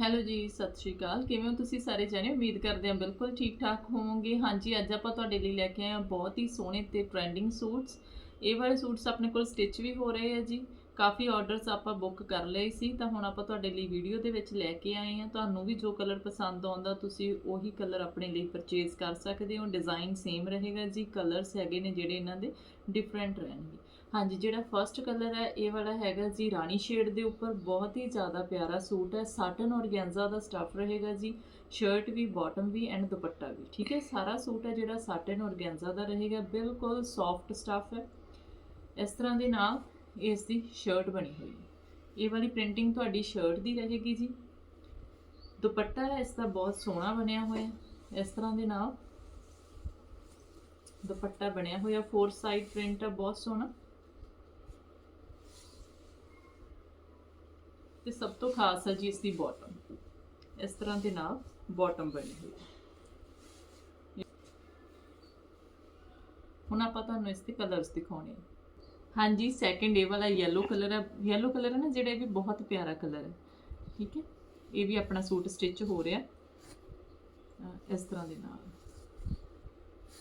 Hello ਜੀ, ਸਤਿ ਸ਼੍ਰੀ ਅਕਾਲ। ਕਿਵੇਂ ਹੋ ਤੁਸੀਂ ਸਾਰੇ ਜਣੇ? ਉਮੀਦ ਕਰਦੇ ਹਾਂ ਬਿਲਕੁਲ ਠੀਕ ਠਾਕ ਹੋਵੋਗੇ। ਹਾਂਜੀ, ਅੱਜ ਆਪਾਂ ਤੁਹਾਡੇ ਲਈ ਲੈ ਕੇ ਆਏ ਹਾਂ ਬਹੁਤ ਹੀ ਸੋਹਣੇ ਤੇ ਟ੍ਰੈਂਡਿੰਗ ਸੂਟਸ ਇਹ ਵਾਲੇ ਸੂਟਸ ਆਪਣੇ ਕੋਲ ਸਟਿਚ ਵੀ ਹੋ ਰਹੇ ਆ ਜੀ। ਕਾਫੀ ਆਰਡਰਸ ਆਪਾਂ ਬੁੱਕ ਕਰ ਲਏ ਸੀ, ਤਾਂ ਹੁਣ ਆਪਾਂ ਤੁਹਾਡੇ ਲਈ ਵੀਡੀਓ ਦੇ ਵਿੱਚ ਲੈ ਕੇ ਆਏ ਹਾਂ। ਤੁਹਾਨੂੰ ਵੀ ਜੋ ਕਲਰ ਪਸੰਦ ਆਉਂਦਾ, ਤੁਸੀਂ ਉਹੀ ਕਲਰ ਆਪਣੇ ਲਈ ਪਰਚੇਸ ਕਰ ਸਕਦੇ ਹੋ। ਡਿਜ਼ਾਈਨ ਸੇਮ ਰਹੇਗਾ ਜੀ। ਕਲਰਸ ਹੈਗੇ ਨੇ ਜਿਹੜੇ ਇਹਨਾਂ ਦੇ ਡਿਫਰੈਂਟ ਰਹਿਣਗੇ। ਹਾਂਜੀ, ਜਿਹੜਾ ਫਰਸਟ ਕਲਰ ਹੈ, ਇਹ ਵਾਲਾ ਹੈਗਾ ਜੀ ਰਾਣੀ ਸ਼ੇਡ ਦੇ ਉੱਪਰ। ਬਹੁਤ ਹੀ ਜ਼ਿਆਦਾ ਪਿਆਰਾ ਸੂਟ ਹੈ। ਸਾਟਨ ਔਰਗੈਂਜ਼ਾ ਦਾ ਸਟੱਫ ਰਹੇਗਾ ਜੀ। ਸ਼ਰਟ ਵੀ ਬਾਟਮ ਵੀ ਐਂਡ ਦੁਪੱਟਾ ਵੀ, ਠੀਕ ਹੈ? ਸਾਰਾ ਸੂਟ ਹੈ ਜਿਹੜਾ ਸਾਟਨ ਔਰਗੈਂਜ਼ਾ ਦਾ ਰਹੇਗਾ। ਬਿਲਕੁਲ ਸੌਫਟ ਸਟੱਫ ਹੈ। ਇਸ ਤਰ੍ਹਾਂ ਦੇ ਨਾਲ ਇਸ ਦੀ ਸ਼ਰਟ ਬਣੀ ਹੋਈ ਹੈ। ਇਹ ਵਾਲੀ ਪ੍ਰਿੰਟਿੰਗ ਤੁਹਾਡੀ ਸ਼ਰਟ ਦੀ ਰਹੇਗੀ ਜੀ। ਦੁਪੱਟਾ ਹੈ, ਇਸ ਦਾ ਬਹੁਤ ਸੋਹਣਾ ਬਣਿਆ ਹੋਇਆ ਇਸ ਤਰ੍ਹਾਂ ਦੇ ਨਾਲ ਦੁਪੱਟਾ ਬਣਿਆ ਹੋਇਆ। ਫੋਰ ਸਾਈਡ ਪ੍ਰਿੰਟ ਹੈ, ਬਹੁਤ ਸੋਹਣਾ। ਤੇ ਸਭ ਤੋਂ ਖਾਸ ਹੈ ਜੀ ਇਸ ਦੀ ਬਾਟਮ ਇਸ ਤਰ੍ਹਾਂ ਦੇ ਨਾਲ ਬਾਟਮ ਬਣੀ ਹੋਈ ਹੈ ਹੁਣ ਆਪਾਂ ਤੁਹਾਨੂੰ ਇਸ ਦੇ ਕਲਰਸ ਦਿਖਾਉਣੇ ਹਾਂਜੀ ਸੈਕੰਡ ਇਹ ਵਾਲਾ ਯੈਲੋ ਕਲਰ ਹੈ। ਯੈਲੋ ਕਲਰ ਹੈ ਨਾ, ਜਿਹੜਾ ਇਹ ਵੀ ਬਹੁਤ ਪਿਆਰਾ ਕਲਰ ਹੈ। ਠੀਕ ਹੈ? ਇਹ ਵੀ ਆਪਣਾ ਸੂਟ ਸਟਿਚ ਹੋ ਰਿਹਾ। ਇਸ ਤਰ੍ਹਾਂ ਦੇ ਨਾਲ।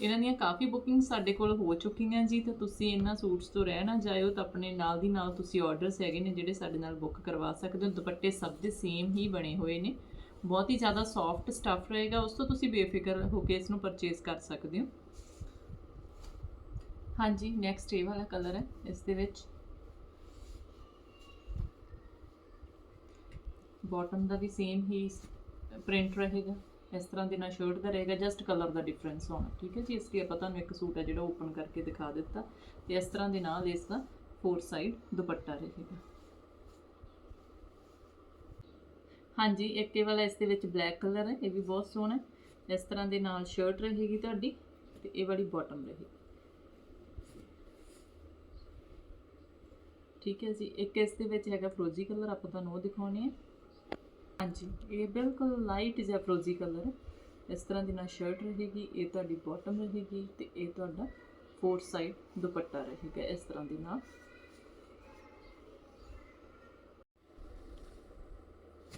ਇਹਨਾਂ ਦੀਆਂ ਕਾਫੀ ਬੁਕਿੰਗ ਸਾਡੇ ਕੋਲ ਹੋ ਚੁੱਕੀਆਂ ਜੀ, ਤਾਂ ਤੁਸੀਂ ਇਹਨਾਂ ਸੂਟਸ ਤੋਂ ਰਹਿ ਨਾ ਜਾਇਓ ਤਾਂ ਆਪਣੇ ਨਾਲ ਦੀ ਨਾਲ ਤੁਸੀਂ ਆਰਡਰਸ ਹੈਗੇ ਨੇ ਜਿਹੜੇ ਸਾਡੇ ਨਾਲ ਬੁੱਕ ਕਰਵਾ ਸਕਦੇ ਹੋ। ਦੁਪੱਟੇ ਸਭ ਦੇ ਸੇਮ ਹੀ ਬਣੇ ਹੋਏ ਨੇ। ਬਹੁਤ ਹੀ ਜ਼ਿਆਦਾ ਸੌਫਟ ਸਟੱਫ ਰਹੇਗਾ, ਉਸ ਤੋਂ ਤੁਸੀਂ ਬੇਫਿਕਰ ਹੋ ਕੇ ਇਸ ਨੂੰ ਪਰਚੇਸ ਕਰ ਸਕਦੇ ਹੋ। ਹਾਂਜੀ ਨੈਕਸਟ ਇਹ ਵਾਲਾ ਕਲਰ ਹੈ, ਇਸ ਦੇ ਵਿੱਚ। ਬਾਟਮ ਦਾ ਵੀ ਸੇਮ ਹੀ ਪ੍ਰਿੰਟ ਰਹੇਗਾ। ਇਸ ਤਰ੍ਹਾਂ ਦੇ ਨਾਲ ਸ਼ਰਟ ਦਾ ਰਹੇਗਾ ਜਸਟ ਕਲਰ ਦਾ ਡਿਫਰੈਂਸ ਹੋਣਾ, ਠੀਕ ਹੈ ਜੀ? ਇਸ ਲਈ ਆਪਾਂ ਤੁਹਾਨੂੰ ਇੱਕ ਸੂਟ ਹੈ ਜਿਹੜਾ ਓਪਨ ਕਰਕੇ ਦਿਖਾ ਦਿੱਤਾ। ਤੇ ਇਸ ਤਰ੍ਹਾਂ ਦੇ ਨਾਲ ਇਸ ਦਾ ਫੋਰ ਸਾਈਡ ਦੁਪੱਟਾ ਰਹੇਗਾ। ਹਾਂਜੀ, ਇੱਕ ਇਹ ਵਾਲਾ ਇਸ ਦੇ ਵਿੱਚ ਬਲੈਕ ਕਲਰ ਹੈ, ਇਹ ਵੀ ਬਹੁਤ ਸੋਹਣਾ ਹੈ। ਇਸ ਤਰ੍ਹਾਂ ਦੇ ਨਾਲ ਸ਼ਰਟ ਰਹੇਗੀ ਤੁਹਾਡੀ ਤੇ ਇਹ ਵਾਲੀ ਬਾਟਮ ਰਹੇਗੀ। ਠੀਕ ਹੈ ਜੀ? ਇੱਕ ਇਸ ਦੇ ਵਿੱਚ ਹੈਗਾ ਫਰੋਜ਼ੀ ਕਲਰ ਆਪਾਂ ਤੁਹਾਨੂੰ ਉਹ ਦਿਖਾਉਣੇ ਆ ਹਾਂਜੀ, ਇਹ ਬਿਲਕੁਲ ਲਾਈਟ ਜਿਹਾ ਫਰੋਜ਼ੀ ਕਲਰ ਹੈ। ਇਸ ਤਰ੍ਹਾਂ ਦੀ ਨਾਲ ਸ਼ਰਟ ਰਹੇਗੀ, ਇਹ ਤੁਹਾਡੀ ਬਾਟਮ ਰਹੇਗੀ ਤੇ ਇਹ ਤੁਹਾਡਾ ਫੋਰ ਸਾਈਡ ਦੁਪੱਟਾ ਰਹੇਗਾ, ਇਸ ਤਰ੍ਹਾਂ ਦੇ ਨਾਲ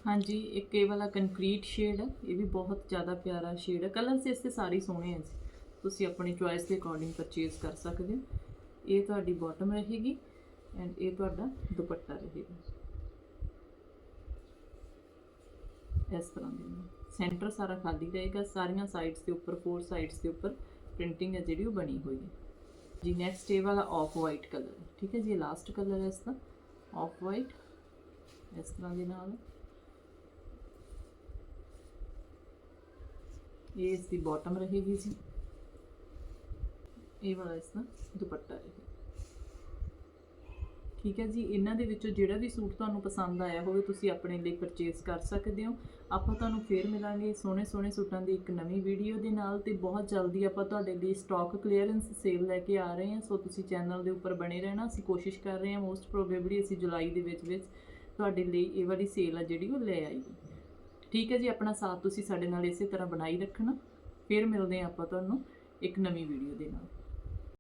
ਹਾਂਜੀ, ਇੱਕ ਇਹ ਵਾਲਾ ਕੰਕਰੀਟ ਸ਼ੇਡ ਹੈ, ਇਹ ਵੀ ਬਹੁਤ ਜ਼ਿਆਦਾ ਪਿਆਰਾ ਸ਼ੇਡ ਹੈ। ਕਲਰਸ ਇਸ ਤੇ ਸਾਰੇ ਸੋਹਣੇ ਹੈ ਜੀ। ਤੁਸੀਂ ਆਪਣੀ ਚੁਆਇਸ ਦੇ ਅਕੋਰਡਿੰਗ ਪਰਚੇਸ ਕਰ ਸਕਦੇ ਹੋ। ਇਹ ਤੁਹਾਡੀ ਬਾਟਮ ਰਹੇਗੀ ਐਂਡ ਇਹ ਤੁਹਾਡਾ ਦੁਪੱਟਾ ਰਹੇਗਾ। ਇਸ ਤਰ੍ਹਾਂ ਦੇ ਨਾਲ ਸੈਂਟਰ ਸਾਰਾ ਖਾਲੀ ਰਹੇਗਾ, ਸਾਰੀਆਂ ਸਾਈਡਸ ਦੇ ਉੱਪਰ ਫੋਰ ਸਾਈਡਸ ਦੇ ਉੱਪਰ ਪ੍ਰਿੰਟਿੰਗ ਹੈ ਜਿਹੜੀ ਉਹ ਬਣੀ ਹੋਈ ਹੈ। ਜੀ ਨੈਕਸਟ ਇਹ ਵਾਲਾ ਆਫ ਵਾਈਟ ਕਲਰ ਠੀਕ ਹੈ ਜੀ ਲਾਸਟ ਕਲਰ ਹੈ ਇਸ ਦਾ। ਆਫ ਵਾਈਟ ਇਸ ਤਰ੍ਹਾਂ ਦੇ ਨਾਲ। ਇਹ ਇਸ ਦੀ ਬਾਟਮ ਰਹੇਗੀ ਜੀ। ਇਹ ਵਾਲਾ ਇਸ ਦਾ ਦੁਪੱਟਾ ਰਹੇਗਾ। ਠੀਕ ਹੈ ਜੀ, ਇਹਨਾਂ ਦੇ ਵਿੱਚੋਂ ਜਿਹੜਾ ਵੀ ਸੂਟ ਤੁਹਾਨੂੰ ਪਸੰਦ ਆਇਆ ਹੋਵੇ, ਤੁਸੀਂ ਆਪਣੇ ਲਈ ਪਰਚੇਸ ਕਰ ਸਕਦੇ ਹੋ। ਆਪਾਂ ਤੁਹਾਨੂੰ ਫੇਰ ਮਿਲਾਂਗੇ ਸੋਹਣੇ ਸੋਹਣੇ ਸੂਟਾਂ ਦੀ ਇੱਕ ਨਵੀਂ ਵੀਡੀਓ ਦੇ ਨਾਲ ਤੇ ਬਹੁਤ ਜਲਦੀ ਆਪਾਂ ਤੁਹਾਡੇ ਲਈ ਸਟਾਕ ਕਲੀਅਰੈਂਸ ਸੇਲ ਲੈ ਕੇ ਆ ਰਹੇ ਹਾਂ। ਸੋ ਤੁਸੀਂ ਚੈਨਲ ਦੇ ਉੱਪਰ ਬਣੇ ਰਹਿਣਾ, ਅਸੀਂ ਕੋਸ਼ਿਸ਼ ਕਰ ਰਹੇ ਹਾਂ ਮੋਸਟ ਪ੍ਰੋਬੇਬਲੀ ਅਸੀਂ ਜੁਲਾਈ ਦੇ ਵਿੱਚ ਵਿੱਚ ਤੁਹਾਡੇ ਲਈ ਇਹ ਵਾਲੀ ਸੇਲ ਆ ਜਿਹੜੀ ਉਹ ਲੈ ਆਈ ਠੀਕ ਹੈ ਜੀ, ਆਪਣਾ ਸਾਥ ਤੁਸੀਂ ਸਾਡੇ ਨਾਲ ਇਸੇ ਤਰ੍ਹਾਂ ਬਣਾਈ ਰੱਖਣਾ। ਫਿਰ ਮਿਲਦੇ ਹਾਂ ਆਪਾਂ ਤੁਹਾਨੂੰ ਇੱਕ ਨਵੀਂ ਵੀਡੀਓ ਦੇ ਨਾਲ।